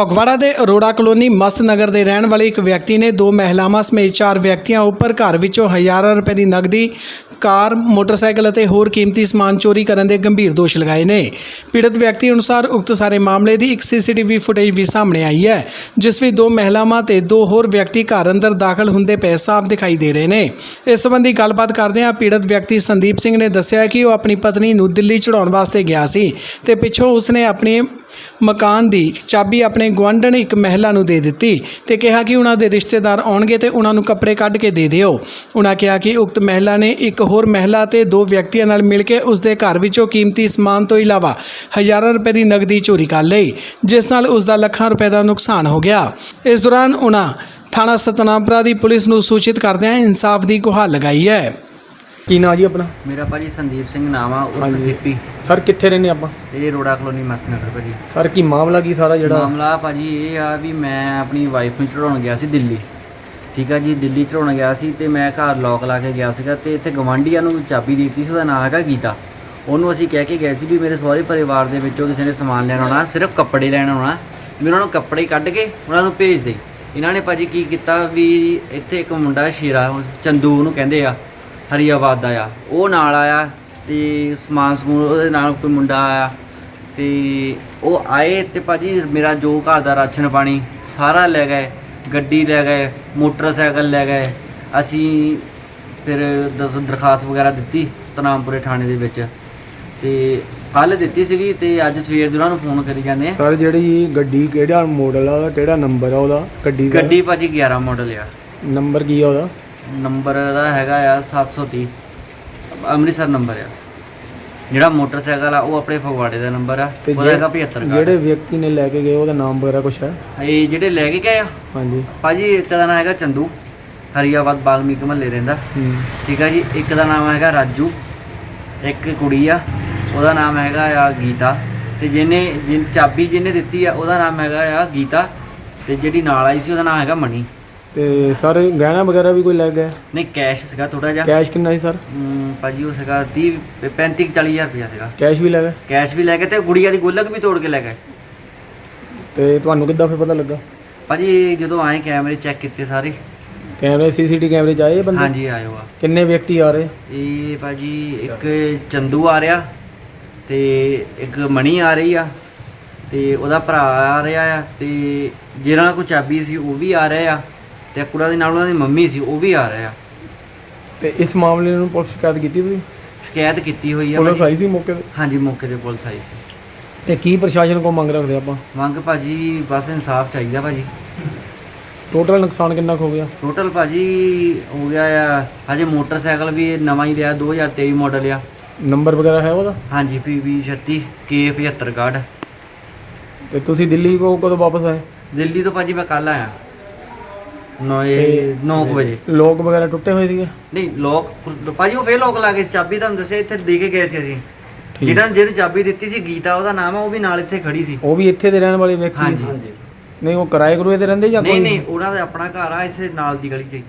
ਫਗਵਾੜਾ ਦੇ ਅਰੋੜਾ ਕਲੋਨੀ ਮਸਤ ਨਗਰ ਦੇ ਰਹਿਣ ਵਾਲੇ ਇੱਕ ਵਿਅਕਤੀ ਨੇ ਦੋ ਮਹਿਲਾਵਾਂ ਸਮੇਤ ਚਾਰ ਵਿਅਕਤੀਆਂ ਉੱਪਰ ਘਰ ਵਿੱਚੋਂ ਹਜ਼ਾਰਾਂ ਰੁਪਏ ਦੀ ਨਕਦੀ ਕਾਰ, ਮੋਟਰਸਾਈਕਲ ਅਤੇ ਹੋਰ ਕੀਮਤੀ ਸਮਾਨ ਚੋਰੀ ਕਰਨ ਦੇ ਗੰਭੀਰ ਦੋਸ਼ ਲਗਾਏ ਨੇ। ਪੀੜਤ ਵਿਅਕਤੀ ਅਨੁਸਾਰ ਉਕਤ ਸਾਰੇ ਮਾਮਲੇ ਦੀ ਇੱਕ ਸੀਸੀਟੀਵੀ ਫੁਟੇਜ ਵੀ ਸਾਹਮਣੇ ਆਈ ਹੈ, ਜਿਸ ਵਿੱਚ ਦੋ ਮਹਿਲਾਵਾਂ ਤੇ ਦੋ ਹੋਰ ਵਿਅਕਤੀ ਘਰ ਅੰਦਰ ਦਾਖਲ ਹੁੰਦੇ ਪਏ ਸਾਫ਼ ਦਿਖਾਈ ਦੇ ਰਹੇ ਨੇ। ਇਸ ਸੰਬੰਧੀ ਗੱਲਬਾਤ ਕਰਦਿਆਂ ਪੀੜਤ ਵਿਅਕਤੀ ਸੰਦੀਪ ਸਿੰਘ ਨੇ ਦੱਸਿਆ ਕਿ ਉਹ ਆਪਣੀ ਪਤਨੀ ਨੂੰ ਦਿੱਲੀ ਚੜਾਉਣ ਵਾਸਤੇ ਗਿਆ ਸੀ ਤੇ ਪਿੱਛੋਂ ਉਸਨੇ ਆਪਣੇ ਮਕਾਨ ਦੀ ਚਾਬੀ ਆਪਣੇ ਗੁਆਂਢਣ ਇੱਕ ਮਹਿਲਾ ਨੂੰ ਦੇ ਦਿੱਤੀ ਤੇ ਕਿਹਾ ਕਿ ਉਹਨਾਂ ਦੇ ਰਿਸ਼ਤੇਦਾਰ ਆਉਣਗੇ ਤੇ ਉਹਨਾਂ ਨੂੰ ਕੱਪੜੇ ਕੱਢ ਕੇ ਦੇ ਦਿਓ। ਉਹਨਾਂ ਕਿਹਾ ਕਿ ਉਕਤ ਮਹਿਲਾ ਨੇ ਇੱਕ ਹੋਰ ਮਹਿਲਾ ਤੇ ਦੋ ਵਿਅਕਤੀਆਂ ਨਾਲ ਮਿਲ ਕੇ ਉਸ ਦੇ ਘਰ ਵਿੱਚੋਂ ਕੀਮਤੀ ਸਮਾਨ ਤੋਂ ਇਲਾਵਾ ਹਜ਼ਾਰਾਂ ਰੁਪਏ ਦੀ ਨਗਦੀ ਚੋਰੀ ਕਰ ਲਈ ਜਿਸ ਨਾਲ ਉਸ ਦਾ ਲੱਖਾਂ ਰੁਪਏ ਦਾ ਨੁਕਸਾਨ ਹੋ ਗਿਆ। ਇਸ ਦੌਰਾਨ ਉਹਨਾਂ ਥਾਣਾ ਸਤਨਾਮਪੁਰਾ ਦੀ ਪੁਲਿਸ ਨੂੰ ਸੂਚਿਤ ਕਰਦਿਆਂ ਇਨਸਾਫ ਦੀ ਗੁਹਾਰ ਲਗਾਈ ਹੈ। ਕੀ ਨਾਂ ਜੀ ਆਪਣਾ? ਮੇਰਾ ਭਾਜੀ ਸੰਦੀਪ ਸਿੰਘ ਨਾਮ ਆ ਉਰਫ ਹਾਂਜੀ। ਸਿੱਪੀ। ਸਰ ਕਿੱਥੇ ਰਹਿੰਦੇ ਆਪਾਂ? ਇਹ ਰੋੜਾ ਕਲੋਨੀ ਮਸਤਨਗਰ ਭਾਜੀ। ਸਰ ਕੀ ਮਾਮਲਾ ਕੀ ਸਾਰਾ ਜਿਹੜਾ? ਮਾਮਲਾ ਭਾਜੀ ਇਹ ਆ ਵੀ ਮੈਂ ਆਪਣੀ ਵਾਈਫ ਨੂੰ ਚੜਾਉਣ ਗਿਆ ਸੀ ਦਿੱਲੀ। ਠੀਕ ਆ ਜੀ, ਦਿੱਲੀ ਚੜਾਉਣ ਗਿਆ ਸੀ ਤੇ ਮੈਂ ਘਰ ਲੋਕ ਲਾ ਕੇ ਗਿਆ ਸੀਗਾ ਤੇ ਇੱਥੇ ਗਵਾਂਢੀਆਂ ਨੂੰ ਚਾਬੀ ਦੇ ਦਿੱਤੀ ਸੀ, ਉਹਦਾ ਨਾਂ ਹੈਗਾ ਗੀਤਾ। ਉਹਨੂੰ ਅਸੀਂ ਕਹਿ ਕੇ ਗਏ ਸੀ ਵੀ ਮੇਰੇ ਸਹੁਰੇ ਪਰਿਵਾਰ ਦੇ ਵਿੱਚੋਂ ਕਿਸੇ ਨੇ ਸਮਾਨ ਲੈਣ ਆਉਣਾ, ਸਿਰਫ ਕੱਪੜੇ ਲੈਣ ਆਉਣਾ। ਵੀ ਉਹਨਾਂ ਨੂੰ ਕੱਪੜੇ ਕੱਢ ਕੇ ਉਹਨਾਂ ਨੂੰ ਭੇਜ ਦੇ। ਇਹਨਾਂ ਨੇ ਭਾਜੀ ਕੀ ਕੀਤਾ ਵੀ ਇੱਥੇ ਇੱਕ ਮੁੰਡਾ ਸ਼ੇਰਾ ਚੰਦੂ ਉਹਨੂੰ ਕਹਿੰਦੇ ਆ, ਹਰੀਆਬਾਦ ਦਾ ਆ। ਉਹ ਨਾਲ ਆਇਆ ਤੇ ਸਮਾਨ ਸਮੂਨ ਉਹਦੇ ਨਾਲ ਕੋਈ ਮੁੰਡਾ ਆਇਆ ਤੇ ਉਹ ਆਏ ਤੇ ਭਾਜੀ ਮੇਰਾ ਜੋ ਘਰ ਦਾ ਰਾਸ਼ਨ ਪਾਣੀ ਸਾਰਾ ਲੈ ਗਏ। ਗੱਡੀ ਲੈ ਗਏ ਮੋਟਰਸਾਈਕਲ ਲੈ ਗਏ। ਅਸੀਂ ਫਿਰ ਦ- ਦਰਖਾਸਤ ਵਗੈਰਾ ਦਿੱਤੀ ਤਨਾਮਪੁਰੇ ਥਾਣੇ ਦੇ ਵਿੱਚ। ਤੇ ਕੱਲ ਦਿੱਤੀ ਸੀਗੀ ਤੇ ਅੱਜ ਸਵੇਰ ਦੇ ਉਹਨਾਂ ਨੂੰ ਫੋਨ ਕਰੀ ਜਾਂਦੇ ਆ। ਸਰ ਜਿਹੜੀ ਗੱਡੀ ਕਿਹੜਾ ਮਾਡਲ ਆ ਉਹਦਾ ਕਿਹੜਾ ਨੰਬਰ ਆ ਉਹਦਾ? ਗੱਡੀ ਦਾ? ਗੱਡੀ ਭਾਜੀ 11 ਮਾਡਲ ਆ। ਨੰਬਰ ਕੀ ਆ ਉਹਦਾ? ਨੰਬਰ ਦਾ ਹੈਗਾ ਆ 730 ਅੰਮ੍ਰਿਤਸਰ ਨੰਬਰ ਆ। ਜਿਹੜਾ ਮੋਟਰਸਾਈਕਲ ਆ ਉਹ ਆਪਣੇ ਫਗਵਾੜੇ ਦਾ ਨੰਬਰ ਆ। ਤੇ ਉਹਦਾ ਹੈਗਾ 75 ਜਿਹੜੇ ਵਿਅਕਤੀ ਨੇ ਲੈ ਕੇ ਗਏ ਉਹਦਾ ਨਾਮ ਵਗੈਰਾ ਕੁਛ ਹੈ? ਇਹ ਜਿਹੜੇ ਲੈ ਕੇ ਗਏ ਆ? ਹਾਂਜੀ। ਭਾਜੀ ਇੱਕ ਦਾ ਨਾਮ ਹੈਗਾ ਚੰਦੂ। ਹਰੀਆਬਾਦ ਬਾਲਮੀਕ ਮਹੱਲੇ ਰਹਿੰਦਾ। ਠੀਕ ਆ ਜੀ ਇੱਕ ਦਾ ਨਾਮ ਹੈਗਾ ਰਾਜੂ। ਇੱਕ ਕੁੜੀ ਆ ਉਹਦਾ ਨਾਮ ਹੈਗਾ ਆ ਗੀਤਾ। ਤੇ ਜਿਹਨੇ ਜਿਨ ਚਾਬੀ ਜਿਹਨੇ ਦਿੱਤੀ ਆ ਉਹਦਾ ਨਾਮ ਹੈਗਾ ਆ ਗੀਤਾ। ਤੇ ਜਿਹੜੀ ਨਾਲ ਆਈ ਸੀ ਉਹਦਾ ਨਾਮ ਹੈਗਾ ਮਣੀ ਤੇ ਸਰ ਗਹਿਣਾ ਵਗੈਰਾ ਵੀ ਕੋਈ ਲੈ ਗਿਆ ਨਹੀਂ ਕੈਸ਼ ਸੀਗਾ ਥੋੜਾ ਜਿਹਾ। ਕੈਸ਼ ਕਿੰਨਾ ਸੀ ਸਰ? ਹਮ, ਭਾਜੀ ਉਹ ਸੀਗਾ 30 35 40 ਹਜ਼ਾਰ ਰੁਪਇਆ ਸੀਗਾ। ਕੈਸ਼ ਵੀ ਲੈ ਗਏ? ਕੈਸ਼ ਵੀ ਲੈ ਕੇ ਤੇ ਗੁੜੀਆ ਦੀ ਗੁੱਲਕ ਵੀ ਤੋੜ ਕੇ ਲੈ ਗਏ। ਤੇ ਤੁਹਾਨੂੰ ਕਿੱਦਾਂ ਫਿਰ ਪਤਾ ਲੱਗਾ? ਭਾਜੀ ਜਦੋਂ ਆਏ ਕੈਮਰੇ ਚੈੱਕ ਕੀਤੇ ਸਾਰੇ। ਕੈਮਰੇ ਸੀਸੀਟੀ ਕੈਮਰੇ ਚ ਆਏ ਇਹ ਬੰਦੇ? ਹਾਂਜੀ ਆਇਓ ਆ। ਕਿੰਨੇ ਵਿਅਕਤੀ ਆ ਰਹੇ? ਇਹ ਭਾਜੀ ਇੱਕ ਚੰਦੂ ਆ ਰਿਹਾ ਤੇ ਇੱਕ ਮਣੀ ਆ ਰਹੀ ਆ ਤੇ ਉਹਦਾ ਭਰਾ ਆ ਰਿਹਾ ਆ ਤੇ ਜਿਹਨਾਂ ਕੋਈ ਚਾਬੀ ਸੀ ਉਹ ਵੀ ਆ ਰਿਹਾ ਆ। ਤੇ ਕੁੜਾ ਦੇ ਨਾਲ ਉਹਨਾਂ ਦੀ ਮੰਮੀ ਸੀ ਉਹ ਵੀ ਆ ਰਿਹਾ ਆ। ਤੇ ਇਸ ਮਾਮਲੇ ਨੂੰ ਪੁਲਿਸ ਸ਼ਿਕਾਇਤ ਕੀਤੀ ਤੁਸੀਂ ਸ਼ਿਕਾਇਤ ਕੀਤੀ ਹੋਈ ਆ ਪੁਲਿਸ ਭਾਜੀ। ਆਈ ਸੀ ਮੌਕੇ ਤੇ? ਹਾਂਜੀ ਮੌਕੇ ਤੇ ਪੁਲਿਸ ਆਈ ਸੀ। ਤੇ ਕੀ ਪ੍ਰਸ਼ਾਸਨ ਕੋ ਮੰਗ ਰੱਖਦੇ ਆਪਾਂ? ਮੰਗ ਭਾਜੀ ਬਸ ਇਨਸਾਫ ਚਾਹੀਦਾ ਭਾਜੀ। ਟੋਟਲ ਨੁਕਸਾਨ ਕਿੰਨਾ ਕੁ ਹੋ ਗਿਆ? ਟੋਟਲ ਭਾਜੀ ਹੋ ਗਿਆ ਆ ਹਜੇ ਮੋਟਰਸਾਈਕਲ ਵੀ ਇਹ ਨਵਾਂ ਹੀ ਲਿਆ 2023 ਮਾਡਲ ਆ। ਨੰਬਰ ਵਗੈਰਾ ਹੈ ਉਹਦਾ? ਹਾਂਜੀ PV 36 K75 ਕਾਰਡ। ਤੇ ਤੁਸੀਂ ਦਿੱਲੀ ਕੋ ਕਦੋਂ ਵਾਪਸ ਆਏ? ਦਿੱਲੀ ਤੋਂ ਭਾਜੀ ਮੈਂ ਕੱਲ ਆਇਆ। 9 ਤੇ- 9 ਵਜੇ। ਲੋਕ ਵਗੈਰਾ ਟੁੱਟੇ ਹੋਏ ਸੀਗੇ? ਨਹੀਂ ਲੋਕ ਭਾਜੀ ਉਹ ਫੇਰ ਲੋਕ ਲਾ ਕੇ ਚਾਬੀ ਤੁਹਾਨੂੰ ਦੱਸਿਆ ਇੱਥੇ ਦੇ ਕੇ ਗਏ ਸੀ ਅਸੀਂ। ਜਿਹੜਾ ਜਿਹਨੂੰ ਚਾਬੀ ਦਿੱਤੀ ਸੀ ਗੀਤਾ ਉਹਦਾ ਨਾਮ ਆ ਉਹ ਵੀ ਨਾਲ ਇੱਥੇ ਖੜੀ ਸੀ। ਉਹ ਵੀ ਇੱਥੇ ਦੇ ਰਹਿਣ ਵਾਲੇ ਵਿਅਕਤੀ ਹਾਂਜੀ। ਨਹੀਂ ਉਹ ਕਿਰਾਏ ਕਰੂਏ ਤੇ ਰਹਿੰਦੇ ਜਾਂ ਨਹੀਂ ਕੋਈ? ਨਹੀਂ ਉਹਨਾਂ ਦਾ ਆਪਣਾ ਘਰ ਆ ਇੱਥੇ ਨਾਲ ਦੀ ਗਲੀ 'ਚ।